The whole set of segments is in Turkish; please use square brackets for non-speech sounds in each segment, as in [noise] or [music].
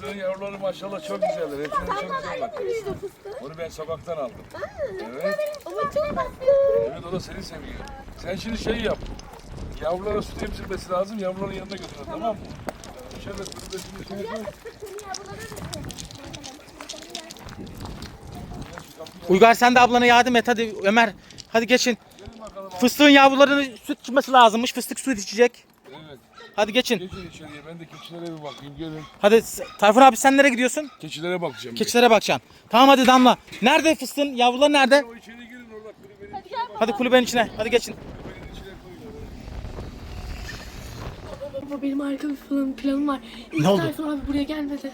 Fıstığın yavruları maşallah çok güzeller. Hepsinin çok güzel bak. Onu ben sokaktan aldım. Evet. Ama çok tatlı. Evet o da seni seviyor. Sen şimdi şey yap. Yavrulara süt emzirmesi lazım. Yavruların yanına götür tamam mı? Şöyle dur da şimdi şey yapayım. Uygar sen de ablana yardım et hadi Ömer. Hadi geçin. Fıstığın yavrularının süt içmesi lazımmış. Fıstık süt içecek. Hadi geçin. Geçin içeriye. Ben de keçilere bir bakayım. Gelin. Hadi S- Tayfun abi sen nereye gidiyorsun? Keçilere bakacağım. bir. Keçilere bakacaksın. Tamam hadi Damla. Nerede fıstığın yavruları nerede? O içeri girin orada. Kulübenin Hadi gel Hadi kulübenin içine. Hadi geçin. kulübenin içine koyun. baba benim harika bir plan, planım var. İlk Ne oldu? Tayfun abi buraya gelmedi.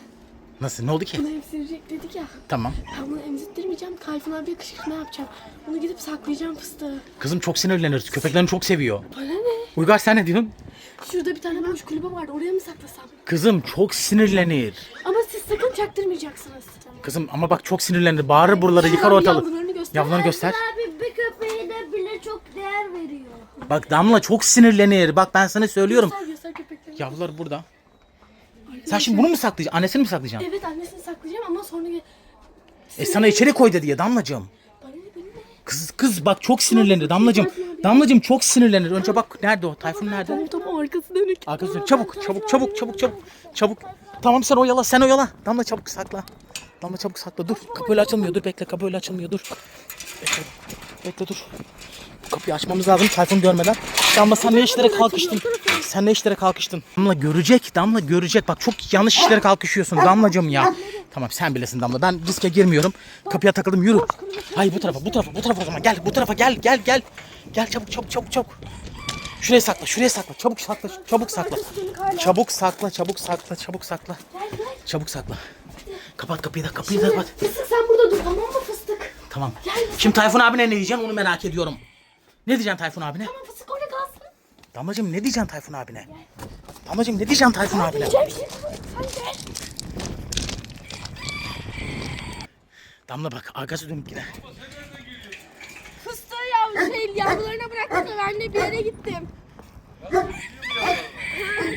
Nasıl? Ne oldu ki? Bunu emzirecek dedik ya. Tamam. Ben bunu emzirttirmeyeceğim. Tayfun abiye kışkırtma yapacağım. Bunu gidip saklayacağım fıstığı. Kızım çok sinirlenir. Köpeklerini çok seviyor. Bana ne? Uygar sen ne diyorsun? Şurada bir tane boş kulübe vardı. Oraya mı saklasam? Kızım çok sinirlenir. Ama siz sakın çaktırmayacaksınız. Kızım ama bak çok sinirlenir. Bağırır buraları yıkar ortalık. Yavrularını göster. Yavrularını göster. Abi bir köpeğe de bile çok değer veriyor. Bak Damla çok sinirlenir. Bak ben sana söylüyorum. Göster göster köpeklerini. Yavrular burada. Sen şimdi bunu mu saklayacaksın? Annesini mi saklayacaksın? Evet annesini saklayacağım ama sonra... E sana içeri koy dedi ya Damlacığım. Bana ne benim ne? Kız kız bak çok sinirlenir Damlacığım. Damlacığım çok sinirlenir. Önce bak nerede o? Tayfun nerede? Tamam tamam arkası dönük. Dön. Çabuk çabuk çabuk çabuk çabuk. Çabuk. Tamam sen oyala sen oyala. Damla çabuk sakla. Damla çabuk sakla. Dur. Kapı öyle açılmıyor. Dur bekle. Kapı öyle açılmıyor. Dur. Bekle. Bekle dur. Bu kapıyı açmamız lazım Tayfun görmeden. Damla sen ne işlere kalkıştın? Sen ne işlere kalkıştın? Damla görecek. Damla görecek. Bak çok yanlış işlere kalkışıyorsun Damlacığım ya. Tamam sen bilesin Damla. Ben riske girmiyorum. Kapıya takıldım. Yürü. Hayır bu tarafa. Bu tarafa. Bu tarafa o zaman. Gel. Bu tarafa gel. Gel gel. Gel çabuk çabuk çabuk çabuk. Şuraya sakla, şuraya sakla. Çabuk sakla, çabuk sakla. Çabuk sakla, çabuk sakla, çabuk sakla. Çabuk sakla. Kapat kapıyı da, kapıyı da kapat. Fıstık sen burada dur tamam mı fıstık? Tamam. Şimdi Tayfun abine ne diyeceğim onu merak ediyorum. Ne diyeceksin Tayfun abine? Tamam fıstık orada kalsın. Damlacığım ne diyeceksin Tayfun abine? Damlacığım ne diyeceksin Tayfun abine? Diyeceğim şimdi sen gel. Damla bak arkası dönük yine. Fıstığı yavru şey yavrularına bıraktım da ben de bir yere gittim.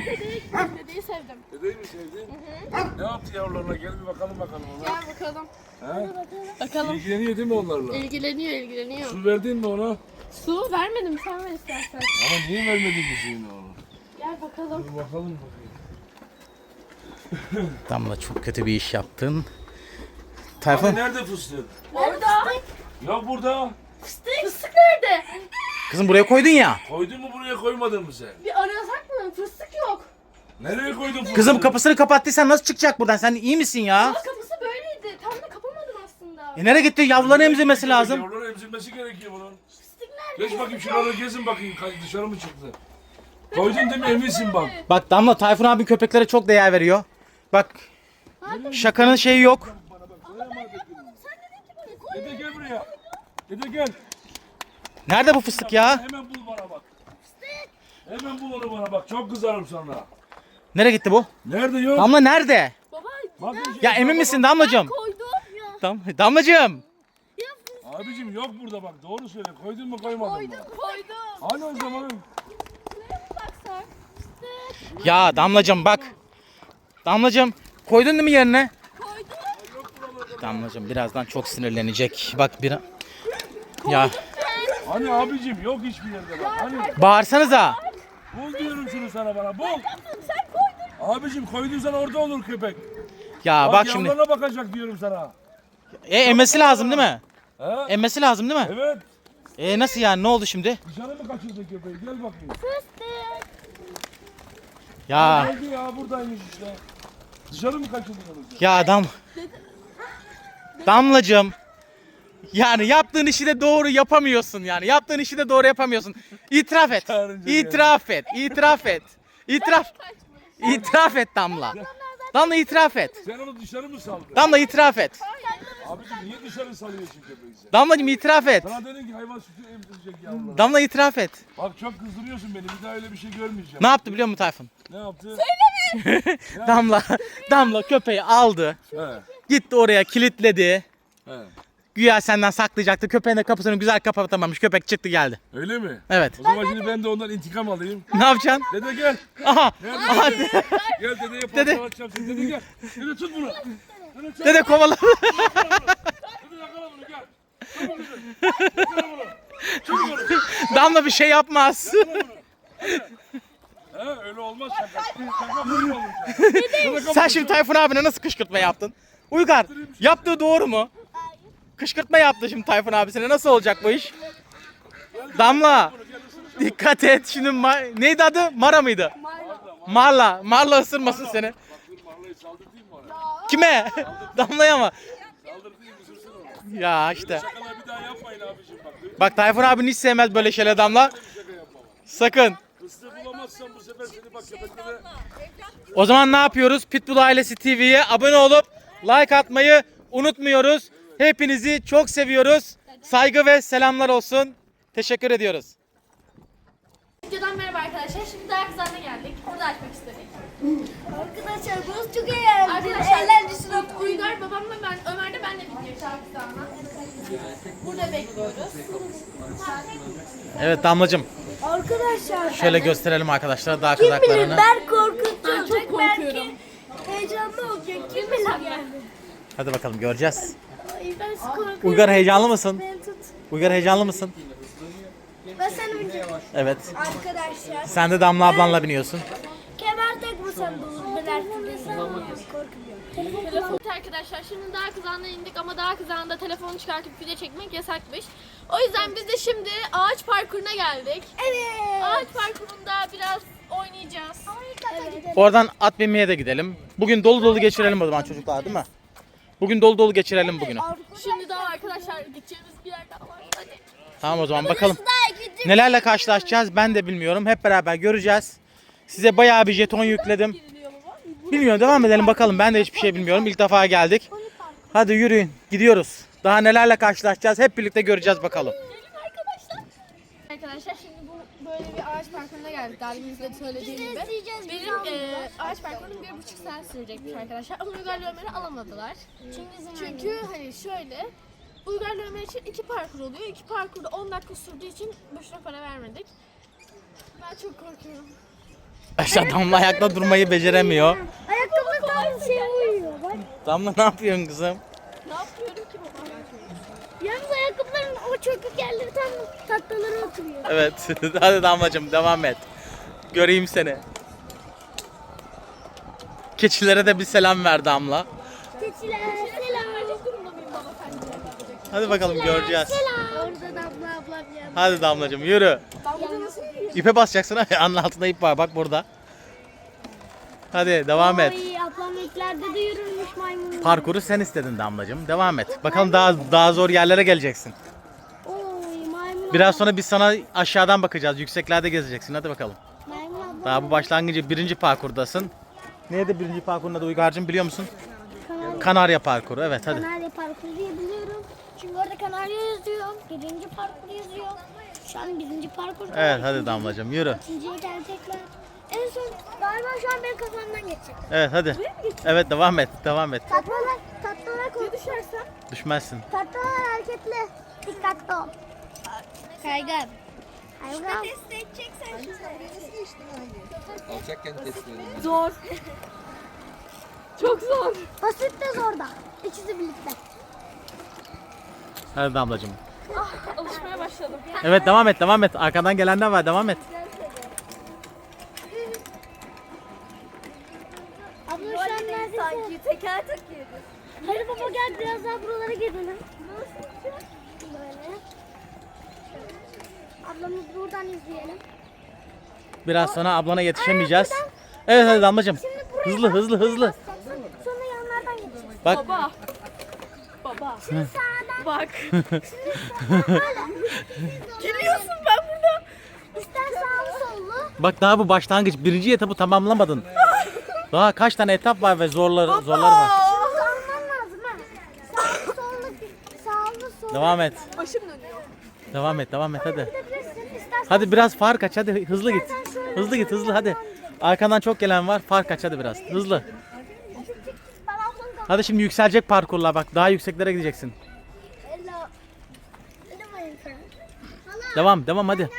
Dedeyi sevdim. Dedeyi mi sevdin? Ne yaptı yavrularına? Gel bir bakalım bakalım ona. Gel bakalım. He? Bakalım. İlgileniyor değil mi onlarla? İlgileniyor, ilgileniyor. Su verdin mi ona? Su vermedim, sen ver istersen. Ama niye vermedin ki suyunu ona? Gel bakalım. Bir bakalım bakayım. [laughs] Damla çok kötü bir iş yaptın. Abi Tayfun nerede fıstık? Orada. Yok burada. Fıstık. Fıstık nerede? kızım buraya koydun ya. Koydun mu buraya koymadın mı sen? Bir arasak Fıstık yok. Nereye koydun fıstığı? Kızım kapısını kapattıysan nasıl çıkacak buradan? Sen iyi misin ya? Ama kapısı böyleydi. Tam da kapamadım aslında. E nereye gitti? Yavrularını emzirmesi lazım. Yavruları emzirmesi gerekiyor bunun. Fıstık nerede? Geç bakayım şuraları gezin bakayım kay- dışarı mı çıktı? Koydun değil mi eminsin bak. Bak Damla Tayfun abi köpeklere çok değer veriyor. Bak şakanın şeyi yok. Dede gel buraya. Dede gel. Nerede bu fıstık ya? Hemen bul bana bak. Hemen bul onu bana bak. Çok kızarım sonra. Nereye gitti bu? Nerede yok? Damla nerede? Baba Bakın şimdi Ya emin misin Damlacığım? koydum. Dam Damlacığım. Abicim yok burada bak. Doğru söyle. Koydun mu koymadın mı? Koydum. Hani o zaman? Baksak. Ya Damlacığım bak. Damlacığım koydun değil mi yerine? Koydum. Damlacığım birazdan çok sinirlenecek. Bak bir Ya Hani abicim yok hiçbir yerde bak. Hani bağırsanıza. Bul diyorum şunu sana bana. Bul. Sen koydun. Abicim koyduysan orada olur köpek. Ya Bak, bak şimdi. yavrularına bakacak diyorum sana. E emmesi lazım değil mi? He? Emmesi lazım değil mi? Evet. E nasıl yani ne oldu şimdi? Dışarı mı kaçırdın köpeği? Gel bakayım. Ya Geldi ya buradaymış işte. Dışarı mı kaçırdın onu? ya Dam. Damlacığım. Yani yaptığın işi de doğru yapamıyorsun yani. Yaptığın işi de doğru yapamıyorsun. İtiraf et. Çağırınca İtiraf et. İtiraf et. İtiraf. İtiraf et Damla. Damla itiraf et. Sen onu dışarı mı saldın? Damla itiraf et. Abicim niye dışarı salıyorsun köpeği sen? Damlacığım itiraf et. Sana dedim ki hayvan sütü emzirecek yavruları. Damla itiraf et. Bak çok kızdırıyorsun beni. Bir daha öyle bir şey görmeyeceğim. Ne yaptı biliyor musun Tayfun? Ne yaptı? [laughs] Damla, Damla köpeği aldı. He. Gitti oraya kilitledi. He. Güya senden saklayacaktı. Köpeğin de kapısını güzel kapatamamış. Köpek çıktı geldi. Öyle mi? Evet. O zaman şimdi ben de ondan intikam alayım. Ne yapacaksın? Dede gel. Aha. Aha. Gel dedeye Dede. parça atacağım seni. Dede gel. Dede tut bunu. Dede çabuk. Dede kovala. Dede yakala bunu gel. Çabuk bunu. Yakala bunu. Çabuk bunu. Damla bir şey yapmaz. He öyle olmaz şaka. Şaka böyle olur. Sen şimdi Tayfun abine nasıl kışkırtma yaptın? Uygar yaptığı doğru mu? Kışkırtma yaptı şimdi Tayfun abisine. Nasıl olacak bu iş? Damla dikkat et şimdi ma- neydi adı? Mara mıydı? Marla. Marla ısırmasın seni. Kime? [laughs] Damlaya mı? Ya işte. Bak. Tayfun abin hiç sevmez böyle şeyler Damla. Sakın. O zaman ne yapıyoruz? Pitbull Ailesi TV'ye abone olup like atmayı unutmuyoruz. Hepinizi çok seviyoruz. Saygı ve selamlar olsun. Teşekkür ediyoruz. Videodan merhaba arkadaşlar. Şimdi daha kızlarına geldik. Burada açmak istedik. Arkadaşlar burası çok eğlenceli. Arkadaşlar Eğlenceli. Uygar babamla ben, Ömer de benle gidecek Şarkıstan'a. Burada bekliyoruz. Evet Damlacığım Arkadaşlar. şöyle gösterelim arkadaşlar daha Kim bilir kızaklarını. ben korkutucu Ben çok korkuyorum. Belki heyecanlı olacak. Kim bilir yani. Hadi bakalım göreceğiz. Ben korkuyorum. Uygar heyecanlı mısın? Beni tut. Uygar heyecanlı mısın? Ben seni bineceğim. Evet. Arkadaşlar. Sen de Damla ablanla biniyorsun. Kemer tek bu sen olur. Ben artık korkuyorum. Telefon arkadaşlar şimdi daha kızağına indik ama daha kızağında telefonu çıkartıp video çekmek yasakmış. O yüzden biz de şimdi ağaç parkuruna geldik. Evet. Ağaç parkurunda biraz oynayacağız. Evet. Oradan at binmeye de gidelim. Bugün dolu dolu geçirelim o zaman çocuklar değil mi? Bugün dolu dolu geçirelim bugünü. Şimdi daha arkadaşlar gideceğimiz bir yer daha var. Hadi. Tamam o zaman bakalım. Nelerle karşılaşacağız ben de bilmiyorum. Hep beraber göreceğiz. Size bayağı bir jeton yükledim. Bilmiyorum devam edelim bakalım. Ben de hiçbir şey bilmiyorum. İlk defa geldik. Hadi yürüyün gidiyoruz. Daha nelerle karşılaşacağız hep birlikte göreceğiz bakalım. Gelin arkadaşlar. Arkadaşlar şimdi böyle bir ağaç parkuruna geldik. Daha de söylediğim gibi. Benim e, ağaç parkurunun bir buçuk saat sürecekmiş arkadaşlar. Ama Uygar'la Ömer'i alamadılar. Çünkü Çünkü hani şöyle Uygar'la Ömer için iki parkur oluyor. İki parkurda 10 dakika sürdüğü için boşuna para vermedik. Ben çok korkuyorum. Aşağı Damla ayakta durmayı beceremiyor. Ayakkabı tam şey uyuyor bak. Damla ne yapıyorsun kızım? Ne yapıyorum ki baba? Yalnız ayakkabıların o çökük yerleri tam tatlılara oturuyor. Evet [laughs] hadi Damlacığım devam et. Göreyim seni. Keçilere de bir selam ver Damla. Keçiler selam. Hadi bakalım göreceğiz. Selam. Orada da abla abla abla. Hadi Damlacığım yürü. Damla nasıl yürüyor? İpe basacaksın. Anın altında ip var bak burada. Hadi devam et. Ablam de yürürmüş maymun. Parkuru sen istedin Damlacığım. Devam et. Bakalım daha daha zor yerlere geleceksin. Biraz sonra biz sana aşağıdan bakacağız. Yükseklerde gezeceksin. Hadi bakalım. Daha bu başlangıcı birinci parkurdasın. Neydi birinci parkurun adı Uygar'cığım biliyor musun? Kanarya parkuru. Evet hadi. Kanarya parkuru diye biliyorum. Çünkü orada kanarya yazıyor. Birinci parkur yazıyor. Şu an birinci parkur. Evet hadi Damlacığım yürü. İkinciye gelecekler. En son galiba şu an benim kafamdan geçecekler. Evet hadi. Evet devam et. Devam et. Tatlılar, tatlılar koy. Düşersem? Düşmezsin. Tatlılar hareketli. Dikkatli ol. Kaygan. Kaygan. Test edeceksen Alçakken test edelim. Zor. Çok zor. Basit de zor da. İkisi birlikte. Hadi Damlacığım. Alışmaya başladım. Evet devam et devam et. Arkadan gelenler var devam et. Abla şu an neredesin? Sanki teker teker. Hadi baba gel biraz daha buralara gidelim. Böyle. Ablamız buradan izleyelim. Biraz sonra ablana yetişemeyeceğiz. Evet hadi Damlacığım. Şimdi Hızlı hızlı hızlı. Sonra yanlardan geçeceğiz. Bak Baba. Baba. Sağdan. Bak. [laughs] Geliyorsun ben burada. İster sağlı sollu. bak daha bu başlangıç. Birinci etapı tamamlamadın. Daha kaç tane etap var ve var. Sağlı sollu. Sağlı sollu. Devam et. Başım dönüyor. Devam et devam et hadi. Hadi biraz fark aç hadi hızlı git. Hızlı git hızlı hadi. Arkandan çok gelen var. Fark aç hadi biraz. Hızlı. ben. Hadi şimdi yükselecek parkurlar bak. Daha yükseklere gideceksin. Devam devam hadi.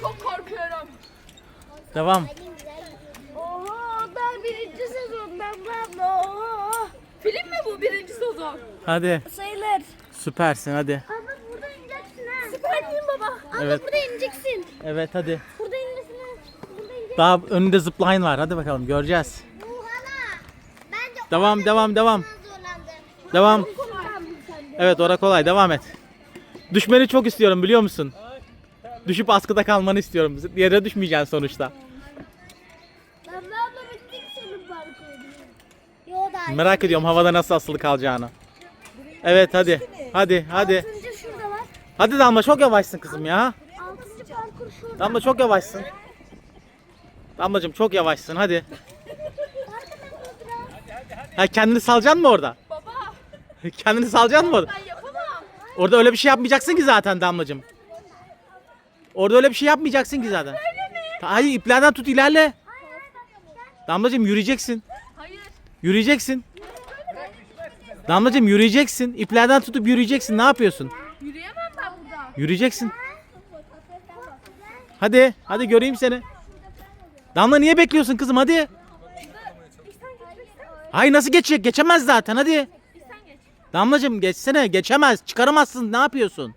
Çok korkuyorum. Devam. Oha daha birinci sezondan abla. Oha. Film mi bu birinci sezon? Hadi. Sayılır. Süpersin hadi. Abla burada ineceksin ha. Süper miyim Evet. burada ineceksin. Evet hadi. Burada ineceksin ha. Burada ineceksin. Daha önünde zipline var. Hadi bakalım göreceğiz. Bence Devam devam devam. Devam. Evet ora kolay devam et. Düşmeni çok istiyorum biliyor musun? Düşüp askıda kalmanı istiyorum. Yere düşmeyeceksin sonuçta. Merak ediyorum havada nasıl asılı kalacağını. Evet hadi. Hadi hadi. Hadi Damla çok yavaşsın kızım ya. Altıncı parkur şurada. Damla çok yavaşsın. Damlacığım çok yavaşsın hadi. Ha kendini salacaksın mı orada? Baba [laughs] kendini salacaksın mı orada? ben yapamam. Orada öyle bir şey yapmayacaksın ki zaten Damlacığım. Orada öyle bir şey yapmayacaksın ki zaten. Hayır iplerden tut ilerle. Damlacığım yürüyeceksin. Hayır. Yürüyeceksin. Damlacığım yürüyeceksin. İplerden tutup yürüyeceksin. Ne yapıyorsun? Yürüyeceksin. Hadi. Hadi göreyim seni. Damla niye bekliyorsun kızım hadi. Hayır nasıl geçecek? Geçemez zaten hadi. Damlacığım geçsene. Geçemez. Çıkaramazsın. Ne yapıyorsun?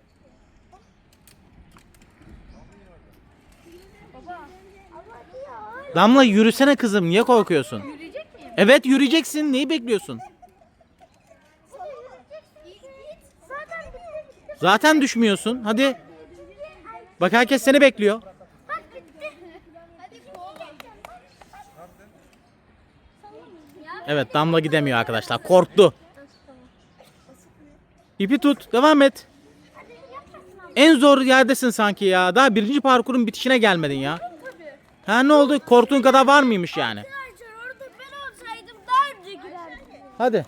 Damla yürüsene kızım. Niye korkuyorsun? Evet yürüyeceksin. Neyi bekliyorsun? Zaten bitti. Zaten düşmüyorsun. Hadi. Bak herkes seni bekliyor. Evet Damla gidemiyor arkadaşlar. Korktu. İpi tut. Devam et. En zor yerdesin sanki ya. Daha birinci parkurun bitişine gelmedin ya. Ha ne oldu? Korktuğun kadar var mıymış yani? Hadi.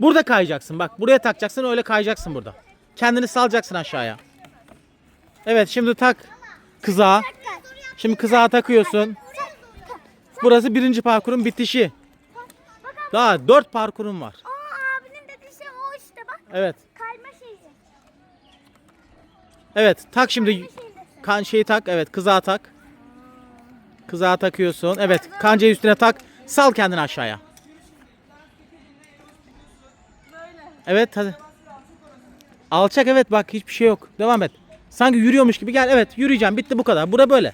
Burada kayacaksın. Bak buraya takacaksın öyle kayacaksın burada. Kendini salacaksın aşağıya. Evet şimdi tak kızağa. Şimdi kızağa takıyorsun. Burası birinci parkurun bitişi. Daha dört parkurun var. Aa abinin dediği şey o işte bak. Evet. Kayma şeyi. Evet tak şimdi kan şeyi tak. Evet kızağa tak. Kızağa takıyorsun. Evet kancayı üstüne tak. Sal kendini aşağıya. Evet hadi. Alçak evet bak hiçbir şey yok. Devam et. Sanki yürüyormuş gibi gel. Evet yürüyeceğim. Bitti bu kadar. Bura böyle.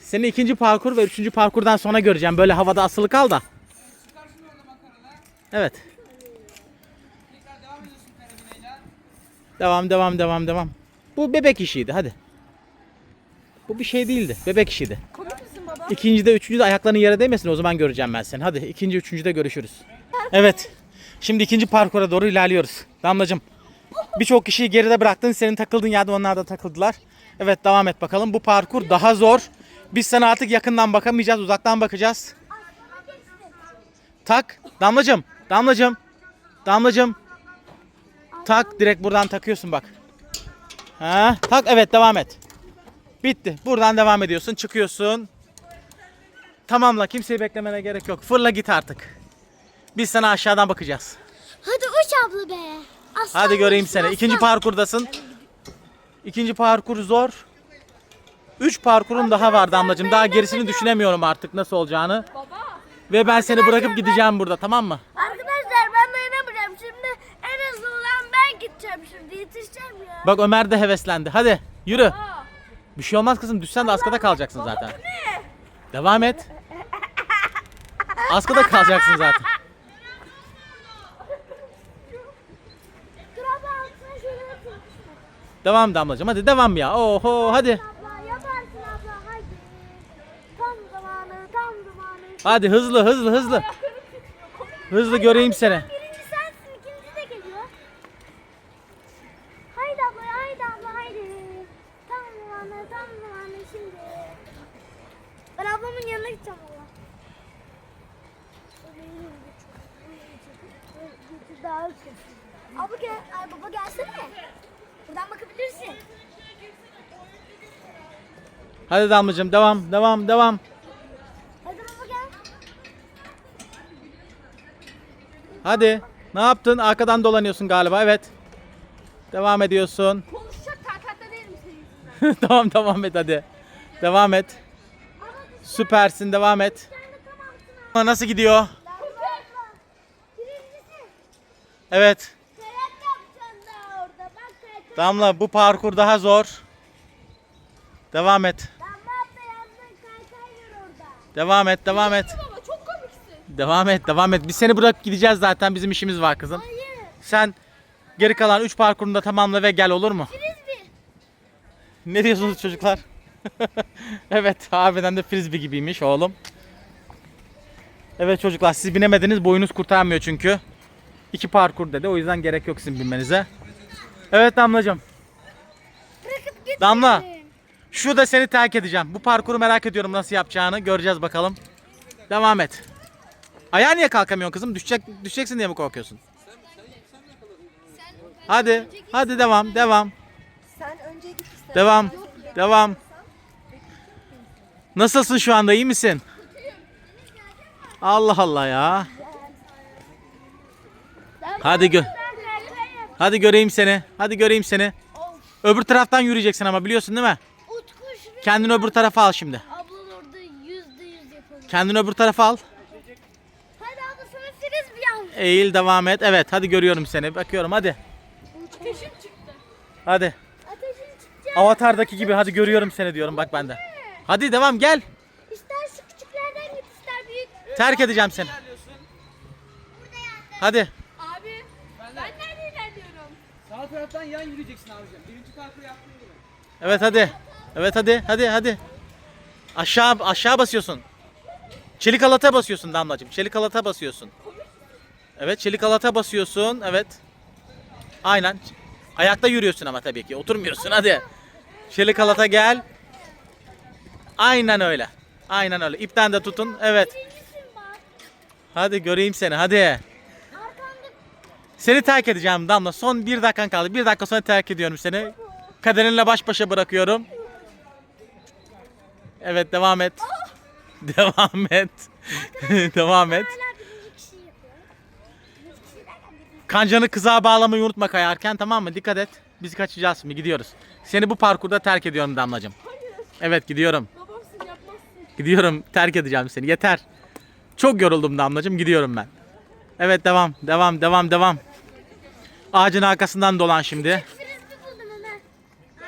Seni ikinci parkur ve üçüncü parkurdan sonra göreceğim. Böyle havada asılı kal da. Evet. Devam devam devam devam. Bu bebek işiydi hadi. Bu bir şey değildi. Bebek işiydi. Komik misin baba? İkincide, üçüncüde ayakların yere değmesin o zaman göreceğim ben seni. Hadi ikinci, üçüncüde görüşürüz. Evet. Şimdi ikinci parkura doğru ilerliyoruz. Damlacığım. Birçok kişiyi geride bıraktın. Senin takıldığın yerde onlar da takıldılar. Evet devam et bakalım. Bu parkur daha zor. Biz sana artık yakından bakamayacağız. Uzaktan bakacağız. Tak. Damlacığım. Damlacığım. Damlacığım. Tak. Direkt buradan takıyorsun bak. Ha, tak evet devam et. Bitti. Buradan devam ediyorsun. Çıkıyorsun. Tamamla kimseyi beklemene gerek yok. Fırla git artık. Biz sana aşağıdan bakacağız. Hadi uç abla be. Aslan Hadi göreyim olsun, seni. aslan. İkinci parkurdasın. İkinci parkur zor. Üç parkurun daha var damlacığım. Daha gerisini düşünemiyorum artık nasıl olacağını. Ve ben seni bırakıp gideceğim burada tamam mı? Arkadaşlar ben dayanamayacağım. Şimdi en hızlı olan ben gideceğim şimdi. Yetişeceğim ya. Bak Ömer de heveslendi. Hadi yürü. Bir şey olmaz kızım. Düşsen de [laughs] askıda kalacaksın zaten. Devam et. Askıda kalacaksın zaten. Dur abla altına şöyle yapayım. Devam damlacığım. Hadi devam ya. Oho hadi. Abla yaparsın abla hadi. Tam zamanı tam zamanı. Hadi hızlı hızlı hızlı. Hızlı göreyim seni. Birinci sensin ikinci de geliyor. Haydi abla haydi abla haydi. Tam zamanı tam zamanı şimdi. Ben ablamın yanına gideceğim valla. Daha Abla gel, ay baba gelsene. Buradan bakabilirsin. Hadi damlacığım devam devam devam. Hadi baba gel. Hadi. Ne yaptın? Arkadan dolanıyorsun galiba. Evet. Devam ediyorsun. [laughs] Konuşacak takatta değilim senin yüzünden. tamam devam et hadi. Devam et. Süpersin devam et. Nasıl gidiyor? Evet. Kayak yapacaksın daha orada. Bak kayak. Damla bu parkur daha zor. Devam et. Devam et, devam et. Baba çok komiksin. Devam et, devam et. Biz seni bırakıp gideceğiz zaten. Bizim işimiz var kızım. Hayır. Sen geri kalan 3 parkurunu da tamamla ve gel olur mu? Frisbee. Ne diyorsunuz çocuklar? [laughs] evet, harbiden de frisbee gibiymiş oğlum. Evet çocuklar siz binemediniz. Boyunuz kurtarmıyor çünkü. İki parkur dedi. O yüzden gerek yok sizin bilmenize. Evet Damlacığım. Bırakıp git. Damla. Şu da seni terk edeceğim. Bu parkuru merak ediyorum nasıl yapacağını. Göreceğiz bakalım. Devam et. Ayağa niye kalkamıyorsun kızım? Düşecek, düşeceksin diye mi korkuyorsun? Hadi. Hadi devam. Devam. Sen önce git istersen. Devam. Devam. Nasılsın şu anda? iyi misin? Allah Allah ya. Hadi gö. Hadi göreyim seni. Hadi göreyim seni. Öbür taraftan yürüyeceksin ama biliyorsun değil mi? Utku şuraya. Kendini öbür tarafa al şimdi. Ablan orada yüzde yüz yapalım. Kendini öbür tarafa al. Hadi abla sana frisbee al. Eğil devam et. Evet hadi görüyorum seni. Bakıyorum hadi. Ateşim çıktı. Hadi. çıkacak. Avatar'daki gibi hadi görüyorum seni diyorum bak bende. Hadi devam gel. İster şu küçüklerden git ister büyük. Terk edeceğim seni. Hadi. Taraftan yan yürüyeceksin abicim. Birinci parkuru yaptığın gibi. Evet hadi. Evet hadi hadi hadi. Aşağı aşağı basıyorsun. Çelik alata basıyorsun Damlacığım. Çelik alata basıyorsun. Evet çelik alata basıyorsun. Evet. Aynen. Ayakta yürüyorsun ama tabii ki. Oturmuyorsun hadi. Çelik alata gel. Aynen öyle. Aynen öyle. İpten de tutun. Evet. Hadi göreyim seni hadi. Seni terk edeceğim Damla. Son bir dakikan kaldı. Bir dakika sonra terk ediyorum seni. Kaderinle baş başa bırakıyorum. Evet devam et. devam et. [laughs] devam et. derken birinci. Kancanı kızağa bağlamayı unutma kayarken tamam mı? Dikkat et. Biz kaçacağız şimdi gidiyoruz. Seni bu parkurda terk ediyorum Damlacığım. Evet gidiyorum. Babamsın yapmazsın. Gidiyorum. Terk edeceğim seni. Yeter. Çok yoruldum Damlacığım. Gidiyorum ben. Evet devam. Devam. Devam. Devam. Ağacın arkasından dolan şimdi.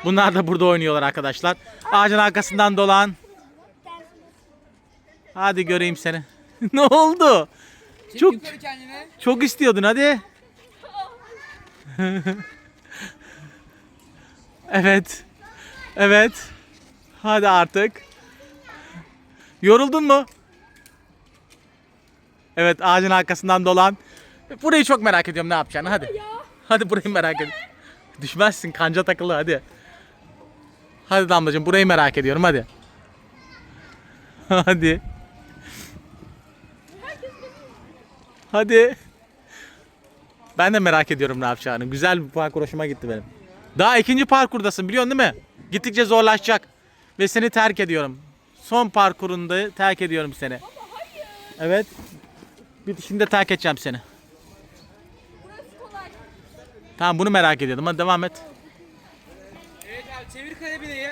Bunlar da burada oynuyorlar arkadaşlar. Ağacın arkasından dolan. Hadi göreyim seni. [laughs] ne oldu? Çek Çok çok istiyordun hadi. [laughs] evet. Evet. Hadi artık. Yoruldun mu? Evet ağacın arkasından dolan. Burayı çok merak ediyorum ne yapacağını hadi. Hadi burayı merak ediyorum. Düşmezsin kanca takılı hadi. Hadi Damlacığım burayı merak ediyorum hadi. Hadi. Hadi. Ben de merak ediyorum ne yapacağını. Güzel bir parkur hoşuma gitti benim. Daha ikinci parkurdasın biliyorsun değil mi? Gittikçe zorlaşacak. Ve seni terk ediyorum. Son parkurunda terk ediyorum seni. Evet. Bitişinde terk edeceğim seni. Tamam bunu merak ediyordum. Hadi devam et. Evet abi çevir kalebileyi.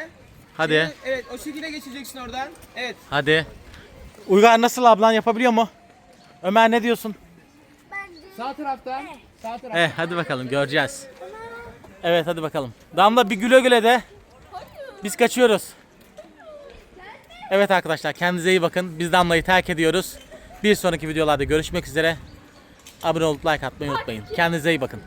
Hadi. Çevir- Evet o şekilde geçeceksin oradan. Evet. Hadi. Uygar nasıl ablan yapabiliyor mu? Ömer ne diyorsun? Sağ taraftan. Sağ taraftan. Eh hadi bakalım göreceğiz. Evet hadi bakalım. Damla bir güle güle de. Biz kaçıyoruz. Evet arkadaşlar kendinize iyi bakın. Biz Damla'yı terk ediyoruz. Bir sonraki videolarda görüşmek üzere. Abone olup like atmayı unutmayın. Kendinize iyi bakın.